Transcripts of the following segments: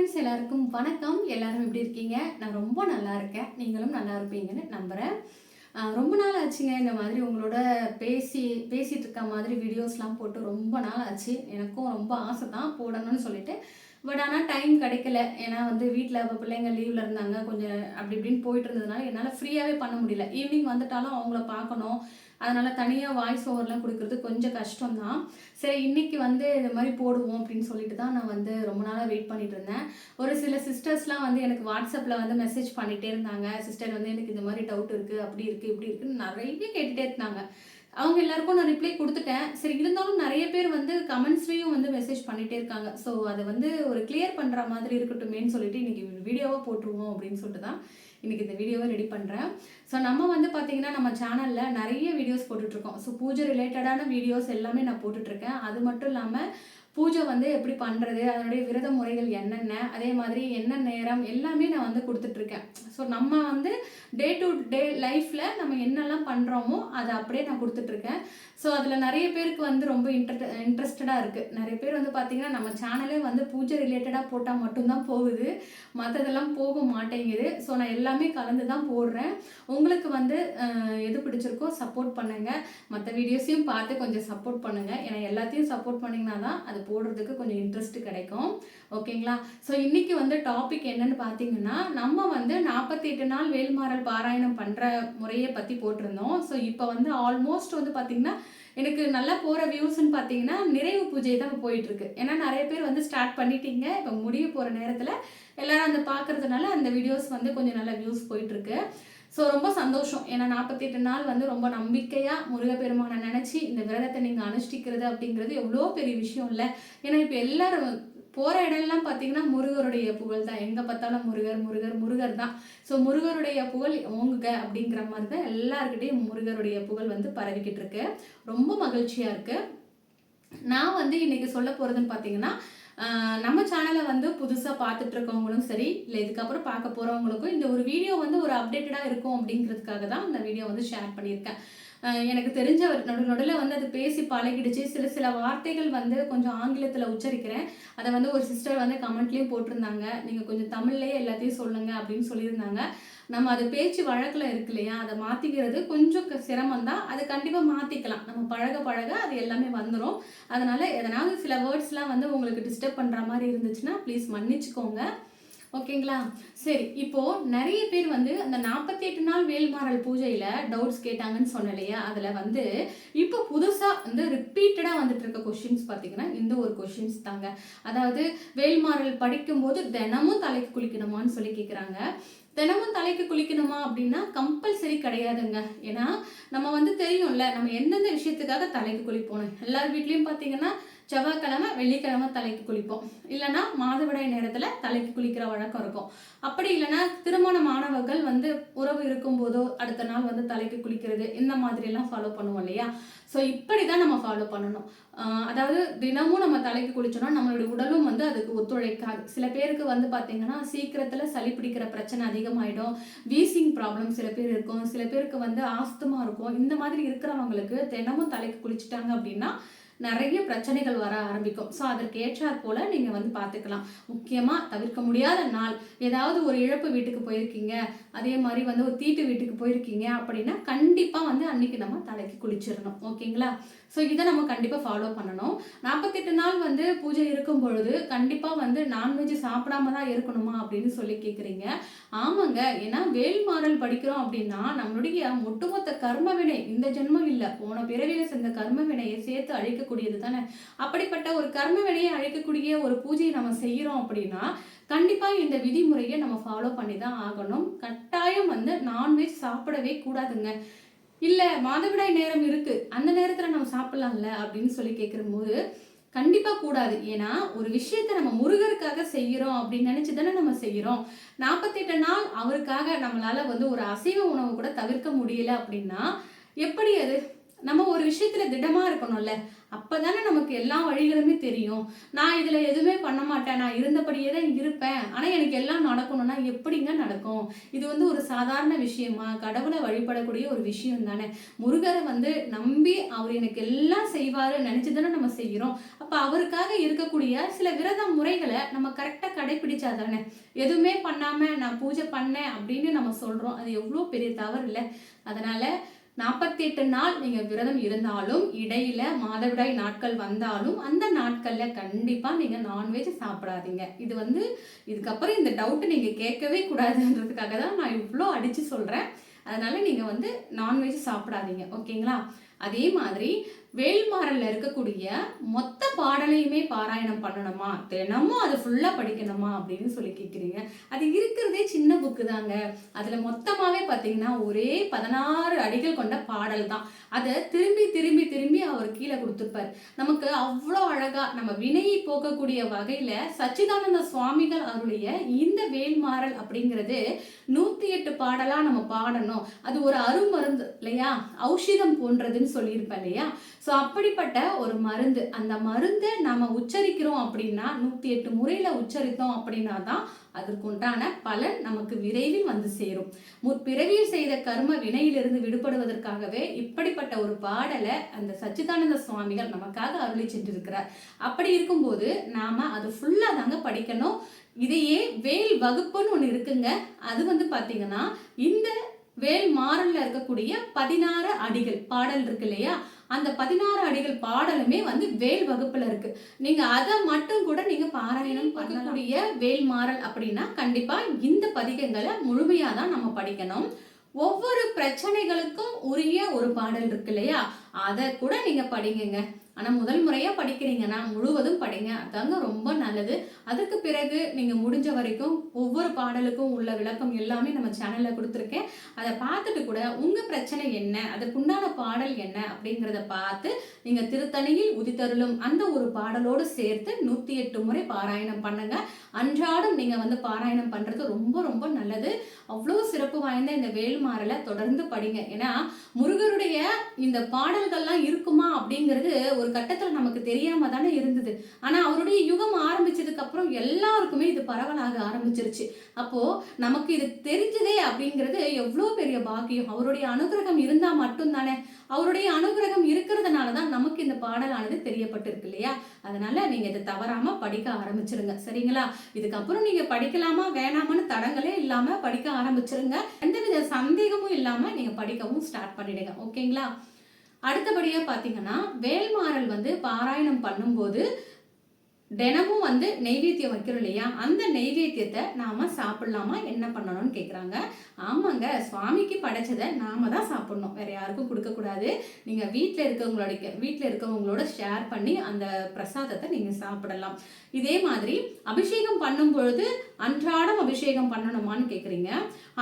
Friends எல்லாருக்கும் வணக்கம். எல்லாரும் எப்படி இருக்கீங்க? நான் ரொம்ப நல்லா இருக்கேன். நீங்களும் நல்லா இருப்பீங்கன்னு நம்புகிறேன் ரொம்ப நாள் ஆச்சுங்க. இந்த மாதிரி உங்களோட பேசி பேசிட்டு இருக்க மாதிரி வீடியோஸ்லாம் போட்டு ரொம்ப நாள் ஆச்சு. எனக்கும் ரொம்ப ஆசை தான் போடணும்னு சொல்லிட்டு. பட் ஆனால் டைம் கிடைக்கல. ஏன்னா வந்து வீட்டில் இப்போ பிள்ளைங்க லீவில் இருந்தாங்க. கொஞ்சம் அப்படி இப்படின்னு போயிட்டு இருந்ததுனால என்னால் ஃப்ரீயாகவே பண்ண முடியல. ஈவினிங் வந்துட்டாலும் அவங்கள பார்க்கணும். அதனால் தனியாக வாய்ஸ் ஓவர்லாம் கொடுக்கறது கொஞ்சம் கஷ்டம்தான். சரி இன்னைக்கு வந்து இந்த மாதிரி போடுவோம் அப்படின்னு சொல்லிட்டு தான் நான் வந்து ரொம்ப நாளாக வெயிட் பண்ணிட்டு இருந்தேன். ஒரு சில சிஸ்டர்ஸ்லாம் வந்து எனக்கு வாட்ஸ்அப்பில் வந்து மெசேஜ் பண்ணிகிட்டே இருந்தாங்க. சிஸ்டர் வந்து எனக்கு இந்த மாதிரி டவுட் இருக்குது அப்படி இருக்குது இப்படி இருக்குன்னு நிறைய கேட்டுகிட்டே இருந்தாங்க. அவங்க எல்லாருக்கும் நான் ரிப்ளை கொடுத்துட்டேன். சரி இருந்தாலும் நிறைய பேர் வந்து கமெண்ட்ஸ்லேயும் வந்து மெசேஜ் பண்ணிகிட்டே இருக்காங்க. ஸோ அதை வந்து ஒரு கிளியர் பண்ணுற மாதிரி இருக்கட்டுமேன்னு சொல்லிட்டு இன்னைக்கு வீடியோவாக போட்டுருவோம் அப்படின்னு சொல்லிட்டு தான் இன்றைக்கி இந்த வீடியோவை ரெடி பண்ணுறேன் ஸோ நம்ம வந்து பார்த்தீங்கன்னா நம்ம சேனலில் நிறைய வீடியோஸ் போட்டுட்ருக்கோம் ஸோ பூஜை ரிலேட்டடான வீடியோஸ் எல்லாமே நான் போட்டுட்ருக்கேன் அது மட்டும் இல்லாமல் பூஜை வந்து எப்படி பண்ணுறது அதனுடைய விரத முறைகள் என்னென்ன அதே மாதிரி என்ன நேரம் எல்லாமே நான் வந்து கொடுத்துட்ருக்கேன். ஸோ நம்ம வந்து டே டு டே லைஃப்பில் நம்ம என்னெல்லாம் பண்ணுறோமோ அதை அப்படியே நான் கொடுத்துட்ருக்கேன். ஸோ அதில் நிறைய பேருக்கு வந்து ரொம்ப இன்ட்ரெ இன்ட்ரெஸ்டடாக இருக்குது நிறைய பேர் வந்து பார்த்திங்கன்னா நம்ம சேனலே வந்து பூஜை ரிலேட்டடாக போட்டால் மட்டும்தான் போகுது. மற்றதெல்லாம் போக மாட்டேங்குது. ஸோ நான் எல்லாமே கலந்து தான் போடுறேன். உங்களுக்கு வந்து எது பிடிச்சிருக்கோ சப்போர்ட் பண்ணுங்கள் மற்ற வீடியோஸையும் பார்த்து கொஞ்சம் சப்போர்ட் பண்ணுங்கள் ஏன்னா எல்லாத்தையும் சப்போர்ட் பண்ணிங்கன்னா தான் அது போடுறதுக்கு கொஞ்சம் இன்ட்ரெஸ்ட் கிடைக்கும். ஓகேங்களா ஸோ இன்றைக்கி வந்து டாபிக் என்னன்னு பார்த்தீங்கன்னா நம்ம வந்து நாற்பத்தி எட்டு நாள் வேல்மாறல் பாராயணம் பண்ணுற முறையை பற்றி போட்டிருந்தோம். ஸோ இப்போ வந்து ஆல்மோஸ்ட் வந்து பார்த்தீங்கன்னா எனக்கு நல்லா போகிற வியூஸ்ன்னு பார்த்தீங்கன்னா நிறைவு பூஜை தான் இப்போ ஏன்னா நிறைய பேர் வந்து ஸ்டார்ட் பண்ணிட்டீங்க. இப்போ முடிய போகிற நேரத்தில் எல்லோரும் அந்த பார்க்கறதுனால அந்த வீடியோஸ் வந்து கொஞ்சம் நல்ல வியூஸ் போயிட்டுருக்கு. ஸோ ரொம்ப சந்தோஷம். ஏன்னா நாற்பத்தி எட்டு நாள் வந்து ரொம்ப நம்பிக்கையாக முருகப்பெருமானை நினச்சி இந்த விரதத்தை நீங்கள் அனுஷ்டிக்கிறது அப்படிங்கிறது எவ்வளோ பெரிய விஷயம் இல்லை. ஏன்னா இப்போ எல்லாரும் போகிற இடம்லாம் பார்த்தீங்கன்னா முருகருடைய புகழ் தான். எங்கே பார்த்தாலும் முருகர் முருகர் முருகர் தான். ஸோ முருகருடைய புகழ் ஓங்குக அப்படிங்கிற மாதிரி தான் எல்லாருக்கிட்டையும் முருகருடைய புகழ் வந்து பரவிக்கிட்டு இருக்கு. ரொம்ப மகிழ்ச்சியாக இருக்குது நான் வந்து இன்னைக்கு சொல்ல போகிறதுன்னு பார்த்தீங்கன்னா நம்ம சேனலை வந்து புதுசாக பார்த்துட்டு இருக்கவங்களும் சரி இல்லை இதுக்கப்புறம் பார்க்க போகிறவங்களுக்கும் இந்த ஒரு வீடியோ வந்து ஒரு அப்டேட்டடாக இருக்கும் அப்படிங்கிறதுக்காக தான் இந்த வீடியோ வந்து ஷேர் பண்ணியிருக்கேன். எனக்கு தெரிஞ்ச நடு நடுவில் வந்து அது பேசி பழகிடுச்சு. சில சில வார்த்தைகள் வந்து கொஞ்சம் ஆங்கிலத்தில் உச்சரிக்கிறேன். அதை வந்து ஒரு சிஸ்டர் வந்து கமெண்ட்லேயும் போட்டிருந்தாங்க. நீங்கள் கொஞ்சம் தமிழ்லேயே எல்லாத்தையும் சொல்லுங்கள் அப்படின்னு சொல்லியிருந்தாங்க. நம்ம அது பேச்சு வழக்கில் இருக்கு இல்லையா அதை மாற்றிக்கிறது கொஞ்சம் க- சிரமம் தான் அது கண்டிப்பாக மாற்றிக்கலாம் நம்ம பழக பழக அது எல்லாமே வந்துடும் அதனால் எதனாவது சில வேர்ட்ஸ்லாம் வந்து உங்களுக்கு டிஸ்டர்ப் பண்ணுற மாதிரி இருந்துச்சுன்னா ப்ளீஸ் மன்னிச்சுக்கோங்க. ஓகேங்களா? சரி இப்போ நிறைய பேர் வந்து அந்த நாற்பத்தி எட்டு நாள் வேல்மாறல் பூஜையில டவுட்ஸ் கேட்டாங்கன்னு சொன்னேன் இல்லையா அதுல வந்து இப்போ புதுசா வந்து ரிப்பீட்டடா வந்துட்டு இருக்க கொஷின்ஸ் பார்த்தீங்கன்னா இந்த ஒரு கொஷின்ஸ் தாங்க. அதாவது வேல்மாறல் படிக்கும்போது தினமும் தலைக்கு குளிக்கணுமான்னு சொல்லி கேட்குறாங்க தினமும் தலைக்கு குளிக்கணுமா அப்படின்னா கம்பல்சரி கிடையாதுங்க. ஏன்னா நம்ம வந்து தெரியும்ல நம்ம எந்தெந்த விஷயத்துக்காக தலைக்கு குளிப்போம் எல்லார் வீட்லேயும் பார்த்தீங்கன்னா செவ்வாய்க்கிழமை வெள்ளிக்கிழமை தலைக்கு குளிப்போம். இல்லைன்னா மாதவிடாய் நேரத்தில் தலைக்கு குளிக்கிற வழக்கம் இருக்கும். அப்படி இல்லைன்னா திருமணமானவர்கள் வந்து உறவு இருக்கும்போதோ அடுத்த நாள் வந்து தலைக்கு குளிக்கிறது இந்த மாதிரியெல்லாம் ஃபாலோ பண்ணுவோம் இல்லையா? ஸோ இப்படி தான் நம்ம ஃபாலோ பண்ணணும். அதாவது தினமும் நம்ம தலைக்கு குளிச்சோம்னா நம்மளுடைய உடலும் வந்து அதுக்கு ஒத்துழைக்காது. சில பேருக்கு வந்து பார்த்தீங்கன்னா சீக்கிரத்தில் சளி பிடிக்கிற பிரச்சனை அதிகமாயிடும். வீசிங் ப்ராப்ளம் சில பேர் இருக்கும். சில பேருக்கு வந்து ஆஸ்துமா இருக்கும். இந்த மாதிரி இருக்கிறவங்களுக்கு தினமும் தலைக்கு குளிச்சுட்டாங்க அப்படின்னா நிறைய பிரச்சனைகள் வர ஆரம்பிக்கும். ஸோ அதற்கு ஏற்றாற் போல் நீங்கள் வந்து பார்த்துக்கலாம். முக்கியமாக தவிர்க்க முடியாத நாள். ஏதாவது ஒரு இழப்பு வீட்டுக்கு போயிருக்கீங்க. அதே மாதிரி வந்து ஒரு தீட்டு வீட்டுக்கு போயிருக்கீங்க அப்படின்னா கண்டிப்பாக வந்து அன்னைக்கு நம்ம தலைக்கு குளிச்சிடணும். ஓகேங்களா? ஸோ இதை நம்ம கண்டிப்பாக ஃபாலோ பண்ணணும். நாற்பத்தெட்டு நாள் வந்து பூஜை இருக்கும் பொழுது கண்டிப்பாக வந்து நான்வெஜ் சாப்பிடாம தான் இருக்கணுமா அப்படின்னு சொல்லி கேட்குறீங்க ஆமாங்க. ஏன்னா வேல்மாறல் படிக்கிறோம் அப்படின்னா நம்மளுடைய ஒட்டுமொத்த கர்ம வினை இந்த ஜென்மம் இல்லை போன பிறவியில் செஞ்ச கர்ம வினையை சேர்த்து அழிக்கக்கூடியது தானே. அப்படிப்பட்ட ஒரு கர்ம வினையை அழிக்கக்கூடிய ஒரு பூஜையை நம்ம செய்கிறோம் அப்படின்னா கண்டிப்பாக இந்த விதிமுறையை நம்ம ஃபாலோ பண்ணி தான் ஆகணும். கட்டாயம் வந்து நான்வெஜ் சாப்பிடவே கூடாதுங்க. இல்லை மாதவிடாய் நேரம் இருக்கு. அந்த நேரத்தில் நம்ம சாப்பிடலாம்ல அப்படின்னு சொல்லி கேட்கும்போது கண்டிப்பாக கூடாது. ஏன்னா ஒரு விஷயத்தை நம்ம முருகருக்காக செய்கிறோம் அப்படின்னு நினச்சி தானே நம்ம செய்கிறோம் நாற்பத்தெட்டு நாள் அவருக்காக நம்மளால் வந்து ஒரு அசைவ உணவு கூட தவிர்க்க முடியல அப்படின்னா எப்படி அது? நம்ம ஒரு விஷயத்தில் திடமாக இருக்கணும்ல. அப்போ தானே நமக்கு எல்லா வழிகளுமே தெரியும். நான் இதில் எதுவுமே பண்ண மாட்டேன். நான் இருந்தபடியே தான் இருப்பேன். ஆனால் எனக்கு எல்லாம் நடக்கணும்னா எப்படிங்க நடக்கும்? இது வந்து ஒரு சாதாரண விஷயமா? கடவுளை வழிபடக்கூடிய ஒரு விஷயம் தானே. முருகரை வந்து நம்பி அவர் எனக்கு எல்லாம் செய்வார். நினச்சி தானே நம்ம செய்கிறோம் அப்போ அவருக்காக இருக்கக்கூடிய சில விரத முறைகளை நம்ம கரெக்டாக கடைபிடிச்சா தானே. எதுவுமே பண்ணாமல் நான் பூஜை பண்ணேன் அப்படின்னு நம்ம சொல்கிறோம் அது எவ்வளோ பெரிய தவறு இல்லை. அதனால் நாற்பத்தி எட்டு நாள் நீங்கள் விரதம் இருந்தாலும் இடையில மாதவிடாய் நாட்கள் வந்தாலும் அந்த நாட்களில் கண்டிப்பாக நீங்கள் நான்வெஜ் சாப்பிடாதீங்க. இது வந்து இதுக்கப்புறம் இந்த டவுட்டை நீங்கள் கேட்கவே கூடாதுன்றதுக்காக தான் நான் இவ்வளோ அடித்து சொல்கிறேன் அதனால் நீங்கள் வந்து நான்வெஜ் சாப்பிடாதீங்க. ஓகேங்களா? அதே மாதிரி வேல்மாறல்ல இருக்கக்கூடிய மொத்த பாடலையுமே பாராயணம் பண்ணணுமா? தினமும் அது ஃபுல்லா படிக்கணுமா அப்படின்னு சொல்லி கேட்குறீங்க அது இருக்கிறதே சின்ன புக்கு தாங்க. அதுல மொத்தமாவே பாத்தீங்கன்னா ஒரே பதினாறு அடிகள் கொண்ட பாடல் தான். அதை திரும்பி திரும்பி திரும்பி அவர் கீழே கொடுத்துருப்பார். நமக்கு அவ்வளோ அழகா நம்ம வினையை போக்கக்கூடிய வகையில சச்சிதானந்த சுவாமிகள் அவருடைய இந்த வேல்மாறல் அப்படிங்கிறது நூத்தி எட்டு பாடலா நம்ம பாடணும். அது ஒரு அருமருந்து இல்லையா? ஔஷதம் போன்றதுன்னு சொல்லியிருப்பேன் இல்லையா? ஸோ அப்படிப்பட்ட ஒரு மருந்து. அந்த மருந்தை நம்ம உச்சரிக்கிறோம் அப்படின்னா நூற்றி எட்டு முறையில் உச்சரித்தோம் அப்படின்னா தான் அதற்குண்டான பலன் நமக்கு விரைவில் வந்து சேரும். முற்பிறவியில் செய்த கர்ம வினையிலிருந்து விடுபடுவதற்காகவே இப்படிப்பட்ட ஒரு பாடலை அந்த சச்சிதானந்த சுவாமிகள் நமக்காக அருளி சென்றிருக்கிறார். அப்படி இருக்கும்போது நாம அது ஃபுல்லாக தாங்க படிக்கணும். இதையே வேல் வகுப்புன்னு ஒன்று இருக்குங்க. அது வந்து பார்த்தீங்கன்னா இந்த வேல் மாறல்ல இருக்கக்கூடிய பதினாறு அடிகள் பாடல் இருக்கு இல்லையா? அந்த பதினாறு அடிகள் பாடலுமே வந்து வேல் வகுப்புல இருக்கு. நீங்க அதை மட்டும் கூட நீங்க பாராயணம் பண்ணக்கூடிய வேல் மாறல் அப்படின்னா கண்டிப்பா இந்த பதிகங்களை முழுமையா தான் நம்ம படிக்கணும். ஒவ்வொரு பிரச்சனைகளுக்கும் உரிய ஒரு பாடல் இருக்கு இல்லையா? அதை கூட நீங்க படிங்கங்க. ஆனால் முதல் முறையாக படிக்கிறீங்கன்னா முழுவதும் படிங்க. அதாங்க ரொம்ப நல்லது. அதுக்கு பிறகு நீங்கள் முடிஞ்ச வரைக்கும் ஒவ்வொரு பாடலுக்கும் உள்ள விளக்கம் எல்லாமே நம்ம சேனலில் கொடுத்துருக்கேன். அதை பார்த்துட்டு கூட உங்கள் பிரச்சனை என்ன? அதுக்குண்டான பாடல் என்ன? அப்படிங்கிறத பார்த்து நீங்கள் திருத்தணியில் உதித்தருளும் அந்த ஒரு பாடலோடு சேர்த்து நூற்றி எட்டு முறை பாராயணம் பண்ணுங்க. அன்றாடம் நீங்கள் வந்து பாராயணம் பண்ணுறது ரொம்ப ரொம்ப நல்லது. அவ்வளோ சிறப்பு வாய்ந்த இந்த வேல்மாறலை தொடர்ந்து படிங்க. ஏன்னா முருகருடைய இந்த பாடல்கள்லாம் இருக்குமா அப்படிங்கிறது ஒரு கட்டத்தில் நமக்கு தெரியாம தானே இருந்தது. ஆனா அவருடைய யுகம் ஆரம்பிச்சதுக்கு அப்புறம் எல்லாருக்குமே இது பரவலாக ஆரம்பிச்சிருச்சு. அப்போ நமக்கு இது தெரிஞ்சதே அப்படிங்கிறது எவ்வளோ பெரிய பாக்கியம். அவருடைய அனுகிரகம் இருந்தா மட்டும்தானே. அவருடைய அனுகிரகம் இருக்கிறதுனால தான் நமக்கு இந்த பாடலானது தெரியப்பட்டிருக்கு இல்லையா? அதனால நீங்க இதை தவறாம படிக்க ஆரம்பிச்சிருங்க. சரிங்களா? இதுக்கப்புறம் நீங்க படிக்கலாமா வேணாமான்னு தடங்களே இல்லாம படிக்க ஆரம்பிச்சிருங்க. எந்தவித சந்தேகமும் இல்லாம நீங்க படிக்கவும் ஸ்டார்ட் பண்ணிடுங்க. ஓகேங்களா? அடுத்தபடியாக பார்த்தீங்கன்னா வேல்மாறல் வந்து பாராயணம் பண்ணும்போது தினமும் வந்து நெய்வேத்தியம் வைக்கிறோம் இல்லையா? அந்த நெய்வேத்தியத்தை நாம சாப்பிட்லாமா? என்ன பண்ணணும்னு கேட்குறாங்க ஆமாங்க சுவாமிக்கு படைச்சதை நாம தான் சாப்பிட்ணும். வேறு யாருக்கும் கொடுக்கக்கூடாது நீங்கள் வீட்டில் இருக்கவங்களோட வீட்டில் இருக்கவங்களோட ஷேர் பண்ணி அந்த பிரசாதத்தை நீங்கள் சாப்பிடலாம். இதே மாதிரி அபிஷேகம் பண்ணும் பொழுது அன்றாடம் அபிஷேகம் பண்ணணுமான்னு கேட்குறீங்க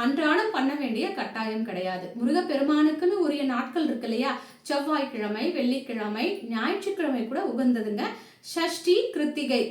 அன்றாடம் பண்ண வேண்டிய கட்டாயம் கிடையாது. முருகப்பெருமானுக்குன்னு உரிய நாட்கள் இருக்கு இல்லையா? செவ்வாய்க்கிழமை வெள்ளிக்கிழமை ஞாயிற்றுக்கிழமை கூட உகந்ததுங்க. ஷஷ்டி கிருத்திகை.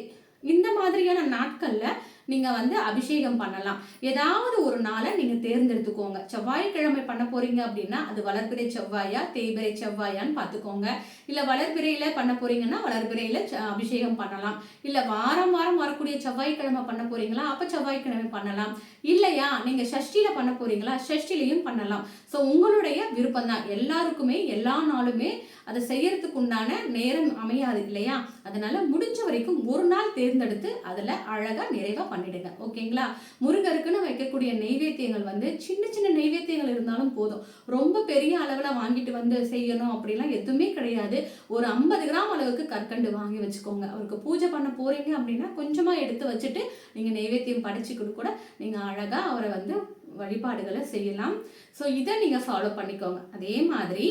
இந்த மாதிரியான நாட்களில் நீங்கள் வந்து அபிஷேகம் பண்ணலாம். ஏதாவது ஒரு நாளை நீங்கள் தேர்ந்தெடுத்துக்கோங்க. செவ்வாய்க்கிழமை பண்ண போகிறீங்க அப்படின்னா அது வளர்பிறை செவ்வாயா தேய்பிறை செவ்வாயான்னு பார்த்துக்கோங்க. இல்லை வளர்பிறையில் பண்ண போறீங்கன்னா வளர்பிறையில் ச- அபிஷேகம் பண்ணலாம். இல்லை வாரம் வாரம் வரக்கூடிய செவ்வாய்க்கிழமை பண்ண போறீங்களா அப்போ செவ்வாய்க்கிழமை பண்ணலாம். இல்லையா நீங்கள் ஷஷ்டியில் பண்ண போகிறீங்களா ஷஷ்டிலையும் பண்ணலாம். ஸோ உங்களுடைய விருப்பம் தான் எல்லாருக்குமே எல்லா நாளுமே அதை செய்யறதுக்கு உண்டான நேரம் அமையாது இல்லையா? அதனால முடிஞ்ச வரைக்கும் ஒரு நாள் தேர்ந்தெடுத்து அதில் அழகாக நிறைவாக பண்ணிடுங்க. ஓகேங்களா? முருகருக்குன்னு வைக்கக்கூடிய நெய்வேத்தியங்கள் வந்து சின்ன சின்ன நெய்வேத்தியங்கள் இருந்தாலும் போதும். ரொம்ப பெரிய அளவில் வாங்கிட்டு வந்து செய்யணும் அப்படிலாம் எதுவுமே கிடையாது. ஒரு ஐம்பது கிராம் அளவுக்கு கற்கண்டு வாங்கி வச்சுக்கோங்க. அவருக்கு பூஜை பண்ண போறீங்க அப்படின்னா கொஞ்சமாக எடுத்து வச்சுட்டு நீங்கள் நெய்வேத்தியம் படைச்சிக்கிட்டு கூட நீங்கள் அழகாக அவரை வந்து வழிபாடுகளை செய்யலாம். ஸோ இதை நீங்கள் ஃபாலோ பண்ணிக்கோங்க. அதே மாதிரி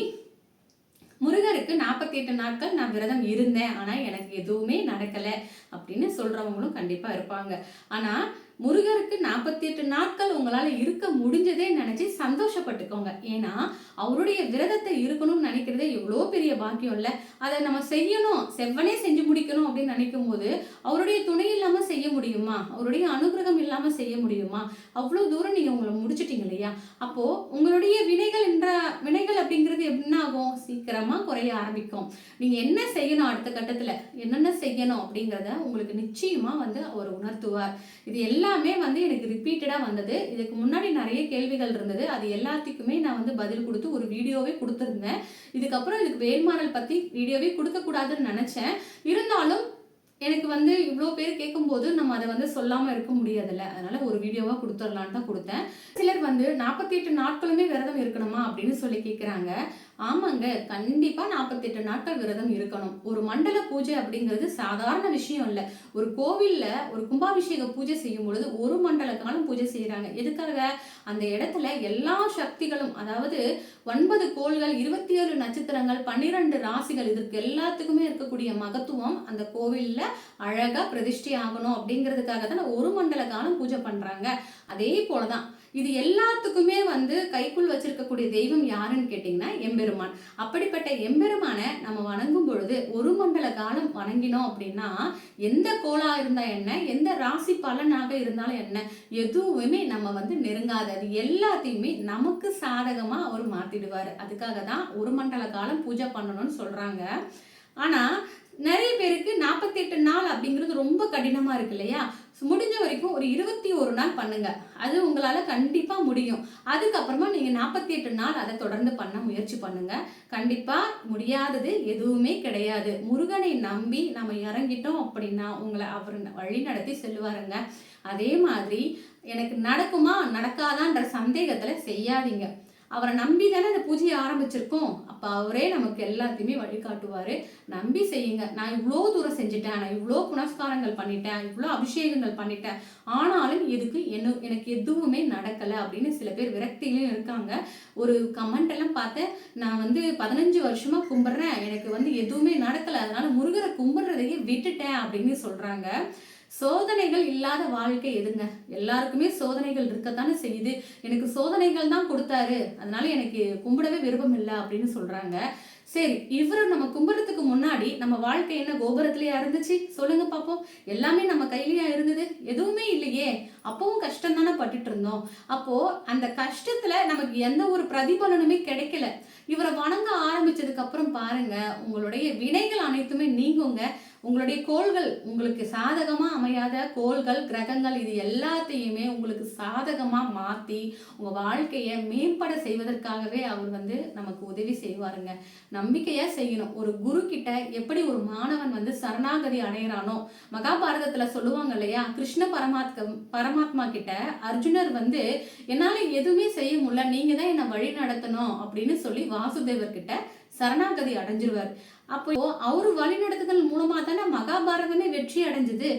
முருகருக்கு நாற்பத்தி எட்டு நாட்கள் நான் விரதம் இருந்தேன் ஆனால் எனக்கு எதுவுமே நடக்கலை அப்படின்னு சொல்கிறவங்களும் கண்டிப்பாக இருப்பாங்க. ஆனால் முருகருக்கு நாற்பத்தி எட்டு நாட்கள் உங்களால் இருக்க முடிஞ்சதே நினச்சி சந்தோஷப்பட்டுக்கோங்க. ஏன்னா அவருடைய விரதத்தை இருக்கணும்னு நினைக்கிறதே எவ்வளோ பெரிய பாக்கியம் இல்லை. அதை நம்ம செய்யணும் செவ்வனே செஞ்சு முடிக்கணும் அப்படின்னு நினைக்கும் போது அவருடைய துணை இல்லாமல் செய்ய முடியுமா? அவருடைய அனுகிரகம் இல்லாமல் செய்ய முடியுமா? அவ்வளோ தூரம் நீங்கள் உங்களை முடிச்சிட்டீங்க இல்லையா? அப்போது உங்களுடைய வினைகள் என்ற வினைகள் அப்படிங்கிறது என்ன ஆகும்? சீக்கிரமாக குறைய ஆரம்பிக்கும். நீங்கள் என்ன செய்யணும் அடுத்த கட்டத்தில்? என்னென்ன செய்யணும் அப்படிங்கிறத உங்களுக்கு நிச்சயமாக வந்து அவர் உணர்த்துவார். இது எல்லாமே வந்து எனக்கு ரிப்பீட்டடாக வந்தது. இதுக்கு முன்னாடி நிறைய கேள்விகள் இருந்தது. அது எல்லாத்துக்குமே நான் வந்து பதில் கொடுத்து ஒரு வீடியோவே கொடுத்துருந்தேன். இதுக்கப்புறம் இதுக்கு வேல்மாறல் பற்றி வீடியோவே கொடுக்கக்கூடாதுன்னு நினச்சேன். இருந்தாலும் எனக்கு வந்து இவ்வளோ பேர் கேட்கும்போது நம்ம அதை வந்து சொல்லாமல் இருக்க முடியாதுல்ல. அதனால ஒரு வீடியோவாக கொடுத்துடலான்னு தான் கொடுத்தேன். சிலர் வந்து நாற்பத்தி எட்டு நாட்களுமே விரதம் இருக்கணுமா அப்படின்னு சொல்லி கேட்குறாங்க ஆமாங்க கண்டிப்பாக நாற்பத்தெட்டு நாட்கள் விரதம் இருக்கணும். ஒரு மண்டல பூஜை அப்படிங்கிறது சாதாரண விஷயம் இல்லை. ஒரு கோவிலில் ஒரு கும்பாபிஷேக பூஜை செய்யும் பொழுது ஒரு மண்டல காலம் பூஜை செய்கிறாங்க எதுக்காக? அந்த இடத்துல எல்லா சக்திகளும் அதாவது ஒன்பது கோள்கள் இருபத்தி ஏழு நட்சத்திரங்கள் பன்னிரெண்டு ராசிகள் இதற்கு எல்லாத்துக்குமே இருக்கக்கூடிய மகத்துவம் அந்த கோவிலில் அழகாக பிரதிஷ்டை ஆகணும் அப்படிங்கிறதுக்காக தான் ஒரு மண்டல காலம் பூஜை பண்ணுறாங்க அதே போல தான் இது எல்லாத்துக்குமே வந்து கைக்குள் வச்சிருக்கக்கூடிய தெய்வம் யாருன்னு கேட்டிங்கன்னா எம்பெருமான். அப்படிப்பட்ட எம்பெருமானை நம்ம வணங்கும் பொழுது ஒரு மண்டல காலம் வணங்கினோம் அப்படின்னா எந்த கோளா இருந்தால் என்ன எந்த ராசி பலனாக இருந்தாலும் என்ன எதுவுமே நம்ம வந்து நெருங்காது. அது எல்லாத்தையுமே நமக்கு சாதகமாக அவர் மாற்றிடுவார் அதுக்காக தான் ஒரு மண்டல காலம் பூஜை பண்ணணும்னு சொல்கிறாங்க ஆனால் நிறைய பேருக்கு நாற்பத்தி எட்டு நாள் அப்படிங்கிறது ரொம்ப கடினமாக இருக்கு இல்லையா? முடிஞ்ச வரைக்கும் ஒரு இருபத்தி ஒரு நாள் பண்ணுங்க. அது உங்களால் கண்டிப்பாக முடியும். அதுக்கப்புறமா நீங்கள் நாற்பத்தி எட்டு நாள் அதை தொடர்ந்து பண்ண முயற்சி பண்ணுங்க. கண்டிப்பாக முடியாதது எதுவுமே கிடையாது. முருகனை நம்பி நம்ம இறங்கிட்டோம் அப்படின்னா உங்களை அவர் வழி நடத்தி செல்லுவாருங்க. அதே மாதிரி எனக்கு நடக்குமா நடக்காதான்ற சந்தேகத்தில் செய்யாதீங்க. அவரை நம்பி தானே அந்த பூஜையை ஆரம்பிச்சிருக்கோம். அப்போ அவரே நமக்கு எல்லாத்தையுமே வழிகாட்டுவார். நம்பி செய்யுங்க. நான் இவ்வளோ தூரம் செஞ்சுட்டேன். நான் இவ்வளோ புனஸ்காரங்கள் பண்ணிட்டேன். இவ்வளோ அபிஷேகங்கள் பண்ணிட்டேன். ஆனாலும் இதுக்கு என்ன எனக்கு எதுவுமே நடக்கலை அப்படின்னு சில பேர் விரக்தியிலையும் இருக்காங்க. ஒரு கமெண்ட் எல்லாம் பார்த்தேன். நான் வந்து பதினஞ்சு வருஷமாக கும்பிட்றேன். எனக்கு வந்து எதுவுமே நடக்கலை. அதனால முருகரை கும்பிட்றதையே விட்டுட்டேன் அப்படின்னு சொல்கிறாங்க சோதனைகள் இல்லாத வாழ்க்கை எதுங்க? எல்லாருக்குமே சோதனைகள் இருக்கத்தானே செய்யுது. எனக்கு சோதனைகள் தான் கொடுத்தாரு. அதனால எனக்கு கும்பிடவே விருப்பம் இல்லை அப்படின்னு சொல்றாங்க. சரி இவரை நம்ம கும்பிட்றதுக்கு முன்னாடி நம்ம வாழ்க்கை என்ன கோபுரத்திலேயா இருந்துச்சு? சொல்லுங்க பார்ப்போம் எல்லாமே நம்ம கையிலயா இருந்தது? எதுவுமே இல்லையே. அப்பவும் கஷ்டம் தானே பட்டுட்டு இருந்தோம். அப்போ அந்த கஷ்டத்துல நமக்கு எந்த ஒரு பிரதிபலனுமே கிடைக்கல. இவரை வணங்க ஆரம்பிச்சதுக்கு அப்புறம் பாருங்க உங்களுடைய வினைகள் அனைத்துமே நீங்குங்க. உங்களுடைய கோள்கள் உங்களுக்கு சாதகமாக அமையாத கோள்கள் கிரகங்கள் இது எல்லாத்தையுமே உங்களுக்கு சாதகமாக மாற்றி உங்கள் வாழ்க்கையை மேம்பட செய்வதற்காகவே அவர் வந்து நமக்கு உதவி செய்வாருங்க. நம்பிக்கையாக செய்யணும். ஒரு குரு கிட்ட எப்படி ஒரு மாணவன் வந்து சரணாகதி அடையிறானோ மகாபாரதத்தில் சொல்லுவாங்க இல்லையா கிருஷ்ண பரமாத்மா பரமாத்மா கிட்ட அர்ஜுனர் வந்து என்னால் எதுவுமே செய்ய முடியல நீங்கள் தான் என்னை வழி நடத்தணும் அப்படின்னு சொல்லி வாசுதேவர் கிட்ட சரணாகதி அடைஞ்சிருவார். அப்போ அவரு வழிநடத்துதல் மூலமா தானே மகாபாரதமே வெற்றி அடைஞ்சது.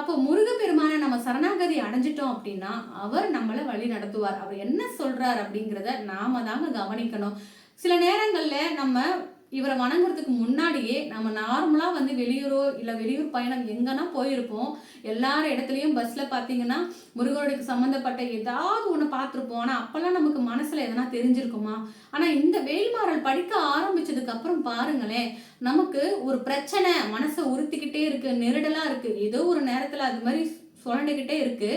அப்போ முருகப்பெருமானை நம்ம சரணாகதி அடைஞ்சிட்டோம் அப்படின்னா அவர் நம்மளை வழி நடத்துவார். அவர் என்ன சொல்றார் அப்படிங்கிறத நாம தாங்க கவனிக்கணும். சில நேரங்கள்ல நம்ம இவரை வணங்குறதுக்கு முன்னாடியே நம்ம நார்மலாக வந்து வெளியூரோ இல்லை வெளியூர் பயணம் எங்கன்னா போயிருப்போம். எல்லார இடத்துலையும் பஸ்ஸில் பார்த்தீங்கன்னா முருகனுக்கு சம்மந்தப்பட்ட ஏதாவது ஒன்று பார்த்துருப்போம் ஆனால் அப்போல்லாம் நமக்கு மனசில் எதனா தெரிஞ்சிருக்குமா? ஆனால் இந்த வேல்மாறல் படிக்க ஆரம்பிச்சதுக்கு அப்புறம் பாருங்களேன் நமக்கு ஒரு பிரச்சனை மனசை உறுத்திக்கிட்டே இருக்கு நெருடலாக இருக்கு. ஏதோ ஒரு நேரத்தில் அது மாதிரி சுரண்டுக்கிட்டே இருக்கு.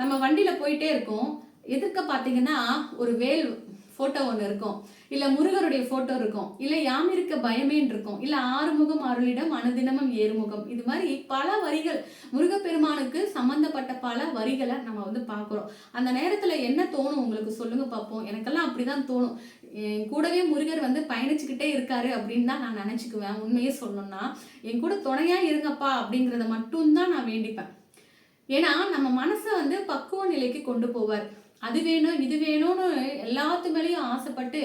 நம்ம வண்டியில் போயிட்டே இருக்கோம். எதிர்க்க பார்த்தீங்கன்னா ஒரு வேல் ஃபோட்டோ ஒன்று இருக்கும். இல்லை முருகருடைய ஃபோட்டோ இருக்கும். இல்லை யாம் இருக்க பயமேன் இருக்கும். இல்லை ஆறுமுகம் அருளிடம் அனுதினமும் ஏறுமுகம். இது மாதிரி பல வரிகள் முருகப்பெருமானுக்கு சம்மந்தப்பட்ட பல வரிகளை நம்ம வந்து பார்க்குறோம். அந்த நேரத்தில் என்ன தோணும் உங்களுக்கு சொல்லுங்க பார்ப்போம். எனக்கெல்லாம் அப்படிதான் தோணும். என் கூடவே முருகர் வந்து பயணிச்சுக்கிட்டே இருக்காரு அப்படின்னு தான் நான் நினச்சிக்குவேன். உண்மையே சொல்லணும்னா என் கூட துணையா இருங்கப்பா அப்படிங்கிறத மட்டும்தான் நான் வேண்டிப்பேன். ஏன்னா நம்ம மனசை வந்து பக்குவ நிலைக்கு கொண்டு போவார். அது வேணும் இது வேணும்னு எல்லாத்து மேலேயும் ஆசைப்பட்டு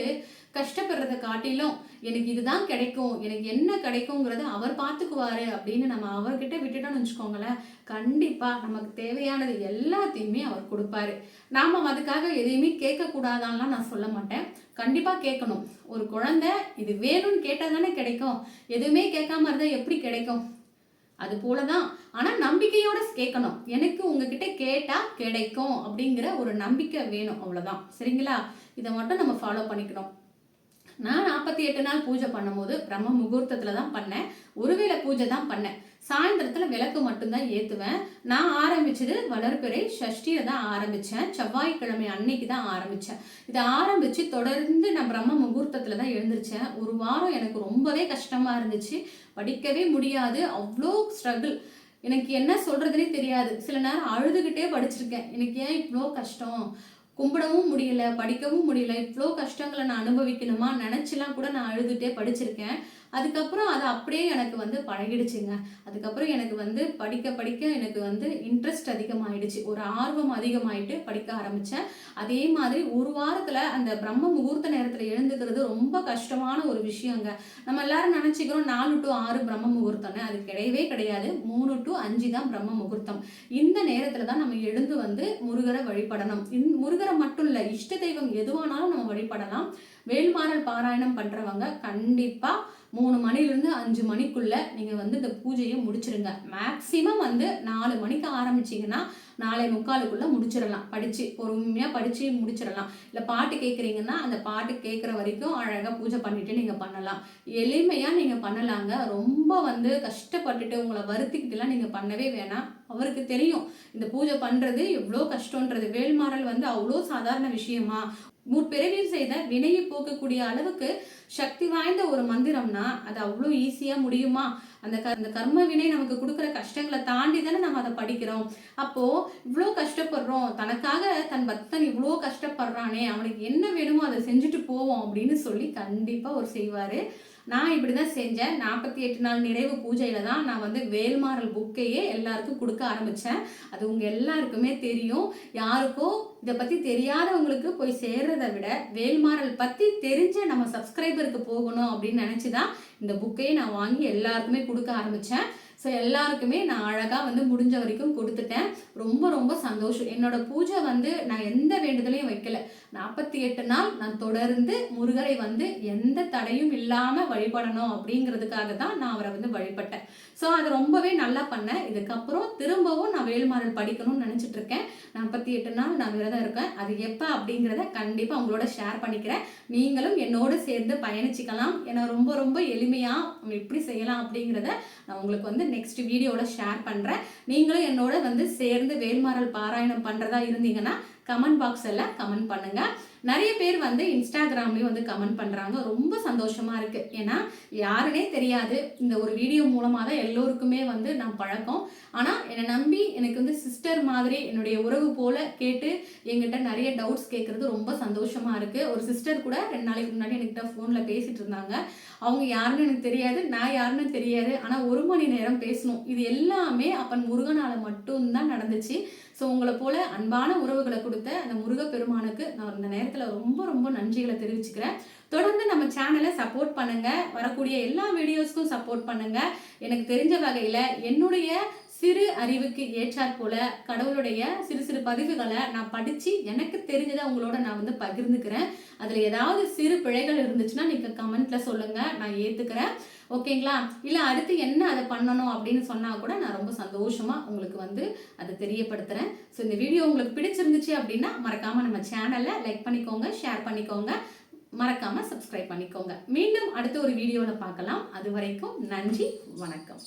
கஷ்டப்படுறத காட்டிலும் எனக்கு இதுதான் கிடைக்கும் எனக்கு என்ன கிடைக்குங்கிறத அவர் பார்த்துக்குவாரு அப்படின்னு நம்ம அவர்கிட்ட விட்டுட்டோம்னு வச்சுக்கோங்களேன். கண்டிப்பாக நமக்கு தேவையானது எல்லாத்தையுமே அவர் கொடுப்பாரு. நாம் அதுக்காக எதையுமே கேட்கக்கூடாதான்லாம் நான் சொல்ல மாட்டேன். கண்டிப்பாக கேட்கணும். ஒரு குழந்தை இது வேணும்னு கேட்டால் தானே கிடைக்கும். எதுவுமே கேட்காம இருந்தால் எப்படி கிடைக்கும்? அது போல தான் ஆனால் நம்பிக்கையோட கேட்கணும். எனக்கு உங்ககிட்ட கேட்டால் கிடைக்கும் அப்படிங்கிற ஒரு நம்பிக்கை வேணும். அவ்வளோதான் சரிங்களா? இதை மட்டும் நம்ம ஃபாலோ பண்ணிக்கணும். நான் நாற்பத்தி எட்டு நாள் பூஜை பண்ணும்போது பிரம்ம முகூர்த்தத்தில் தான் பண்ணேன். ஒருவேளை பூஜை தான் பண்ணேன். சாயந்தரத்தில் விளக்கு மட்டும்தான் ஏற்றுவேன் நான் ஆரம்பிச்சது வளர்பிறை ஷஷ்டியை தான் ஆரம்பித்தேன் செவ்வாய்க்கிழமை அன்னைக்கு தான் ஆரம்பித்தேன் இதை ஆரம்பித்து தொடர்ந்து நான் பிரம்ம முகூர்த்தத்தில் தான் எழுந்திரிச்சேன். ஒரு வாரம் எனக்கு ரொம்பவே கஷ்டமாக இருந்துச்சு. படிக்கவே முடியாது. அவ்வளோ ஸ்ட்ரகிள். எனக்கு என்ன சொல்கிறதுனே தெரியாது. சில நேரம் அழுதுகிட்டே படிச்சிருக்கேன். எனக்கு ஏன் இவ்வளோ கஷ்டம்? கும்பிடவும் முடியல படிக்கவும் முடியல. இவ்வளோ கஷ்டங்களை நான் அனுபவிக்கணுமா? நினச்சிலாம் கூட நான் அழுதுகிட்டே படிச்சிருக்கேன். அதுக்கப்புறம் அது அப்படியே எனக்கு வந்து பழகிடுச்சுங்க. அதுக்கப்புறம் எனக்கு வந்து படிக்க படிக்க எனக்கு வந்து இன்ட்ரெஸ்ட் அதிகமாகிடுச்சு ஒரு ஆர்வம் அதிகமாயிட்டு படிக்க ஆரம்பித்தேன் அதே மாதிரி ஒரு வாரத்தில் அந்த பிரம்ம முகூர்த்த நேரத்தில் எழுந்துக்கிறது ரொம்ப கஷ்டமான ஒரு விஷயங்க. நம்ம எல்லாரும் நினச்சிக்கிறோம் நாலு டு ஆறு பிரம்ம முகூர்த்தம்னு. அது கிடையவே கிடையாது. மூணு டு அஞ்சு தான் பிரம்ம முகூர்த்தம். இந்த நேரத்தில் தான் நம்ம எழுந்து வந்து முருகரை வழிபடணும். இந் முருகரை மட்டும் இல்லை இஷ்ட தெய்வம் எதுவானாலும் நம்ம வழிபடலாம். வேல்மாறல் பாராயணம் பண்ணுறவங்க கண்டிப்பாக மூணு மணிலேருந்து அஞ்சு மணிக்குள்ளே நீங்கள் வந்து இந்த பூஜையை முடிச்சிருங்க. மேக்ஸிமம் வந்து நாலு மணிக்கு ஆரம்பிச்சிங்கன்னா நாளை முக்காலுக்குள்ளே முடிச்சிடலாம். படித்து பொறுமையாக படித்து முடிச்சிடலாம். இல்லை பாட்டு கேட்குறீங்கன்னா அந்த பாட்டு கேட்குற வரைக்கும் அழகாக பூஜை பண்ணிவிட்டு நீங்கள் பண்ணலாம். எளிமையாக நீங்கள் பண்ணலாங்க. ரொம்ப வந்து கஷ்டப்பட்டுட்டு உங்களை வருத்திக்கிட்டுலாம் நீங்கள் பண்ணவே வேணாம். அவருக்கு தெரியும். இந்த பூஜை பண்ணுறது எவ்வளோ கஷ்டன்றது வேல்மாறல் வந்து அவ்வளோ சாதாரண விஷயமா. முற்பிறவியில் செய்த வினையை போக்கக்கூடிய அளவுக்கு சக்தி வாய்ந்த ஒரு மந்திரம்னா அது அவ்வளோ ஈஸியாக முடியுமா? அந்த க அந்த கர்ம வினை நமக்கு கொடுக்குற கஷ்டங்களை தாண்டி தானே நம்ம அதை படிக்கிறோம். அப்போது இவ்வளோ கஷ்டப்படுறோம். தனக்காக தன் பக்தன் இவ்வளோ கஷ்டப்படுறானே. அவனுக்கு என்ன வேணுமோ அதை செஞ்சுட்டு போவோம் அப்படின்னு சொல்லி கண்டிப்பாக ஒரு செய்வார். நான் இப்படி தான் செஞ்சேன். நாற்பத்தி எட்டு நாள் நிறைவு பூஜையில் தான் நான் வந்து வேல்மாறல் புக்கையே எல்லாருக்கும் கொடுக்க ஆரம்பித்தேன் அது உங்கள் எல்லாருக்குமே தெரியும். யாருக்கோ இதை பற்றி தெரியாதவங்களுக்கு போய் சேர்றதை விட வேல்மாறல் பற்றி தெரிஞ்ச நம்ம சப்ஸ்கிரைபருக்கு போகணும் அப்படின்னு நினச்சி தான் இந்த புக்கையை நான் வாங்கி எல்லாருக்குமே கொடுக்க ஆரம்பித்தேன் ஸோ எல்லாருக்குமே நான் அழகாக வந்து முடிஞ்ச வரைக்கும் கொடுத்துட்டேன். ரொம்ப ரொம்ப சந்தோஷம். என்னோட பூஜை வந்து நான் எந்த வேண்டுதலையும் வைக்கல. நாற்பத்தி எட்டு நாள் நான் தொடர்ந்து முருகரை வந்து எந்த தடையும் இல்லாமல் வழிபடணும் அப்படிங்கிறதுக்காக தான் நான் அவரை வந்து வழிபட்டேன். ஸோ அது ரொம்பவே நல்லா பண்ணேன். இதுக்கப்புறம் திரும்பவும் நான் வேல்மாறல் படிக்கணும்னு நினச்சிட்டு இருக்கேன் நாற்பத்தி எட்டு நாள் நான் விரதம் இருக்கேன். அது எப்போ அப்படிங்கிறத கண்டிப்பாக உங்களோட ஷேர் பண்ணிக்கிறேன். நீங்களும் என்னோடு சேர்ந்து பயணிச்சுக்கலாம். ஏன்னா ரொம்ப ரொம்ப எளிமையாக எப்படி செய்யலாம் அப்படிங்கிறத நான் உங்களுக்கு வந்து நெக்ஸ்ட் வீடியோவில் ஷேர் பண்ணுறேன் நீங்களும் என்னோட வந்து சேர்ந்து வேல்மாறல் பாராயணம் பண்ணுறதா இருந்தீங்கன்னா கமெண்ட் பாக்ஸில் கமெண்ட் பண்ணுங்கள் நிறைய பேர் வந்து இன்ஸ்டாகிராம்லேயும் வந்து கமெண்ட் பண்ணுறாங்க ரொம்ப சந்தோஷமாக இருக்குது ஏன்னா யாருனே தெரியாது. இந்த ஒரு வீடியோ மூலமாக தான் எல்லோருக்குமே வந்து நான் பழக்கம். ஆனால் என்னை நம்பி எனக்கு வந்து சிஸ்டர் மாதிரி என்னுடைய உறவு போல் கேட்டு எங்கிட்ட நிறைய டவுட்ஸ் கேட்குறது ரொம்ப சந்தோஷமாக இருக்குது ஒரு சிஸ்டர் கூட ரெண்டு நாளைக்கு முன்னாடி என்கிட்ட ஃபோனில் பேசிகிட்டு இருந்தாங்க. அவங்க யாருன்னு எனக்கு தெரியாது. நான் யாருன்னு தெரியாது. ஆனால் ஒரு மணி நேரம் பேசணும். இது எல்லாமே அப்பன் முருகனால் மட்டும்தான் நடந்துச்சு. ஸோ உங்களை போல அன்பான உறவுகளை கொடுத்த அந்த முருகப்பெருமானுக்கு நான் இந்த நேரத்தில் ரொம்ப ரொம்ப நன்றிகளை தெரிவிச்சுக்கிறேன். தொடர்ந்து நம்ம சேனலை சப்போர்ட் பண்ணுங்க. வரக்கூடிய எல்லா வீடியோஸ்க்கும் சப்போர்ட் பண்ணுங்க. எனக்கு தெரிஞ்ச வகையில் என்னுடைய சிறு அறிவுக்கு ஏற்றாற் போல கடவுளுடைய சிறு சிறு பதிவுகளை நான் படித்து எனக்கு தெரிஞ்சதை உங்களோட நான் வந்து பகிர்ந்துக்கிறேன். அதில் ஏதாவது சிறு பிழைகள் இருந்துச்சுன்னா நீங்கள் கமெண்ட்டில் சொல்லுங்கள் நான் ஏற்றுக்கிறேன் ஓகேங்களா? இல்லை அடுத்து என்ன அதை பண்ணணும் அப்படின்னு சொன்னால் கூட நான் ரொம்ப சந்தோஷமாக உங்களுக்கு வந்து அதை தெரியப்படுத்துகிறேன் ஸோ இந்த வீடியோ உங்களுக்கு பிடிச்சிருந்துச்சு அப்படின்னா மறக்காமல் நம்ம சேனலை லைக் பண்ணிக்கோங்க ஷேர் பண்ணிக்கோங்க. மறக்காமல் சப்ஸ்கிரைப் பண்ணிக்கோங்க. மீண்டும் அடுத்த ஒரு வீடியோவில் பார்க்கலாம். அது வரைக்கும் நன்றி வணக்கம்.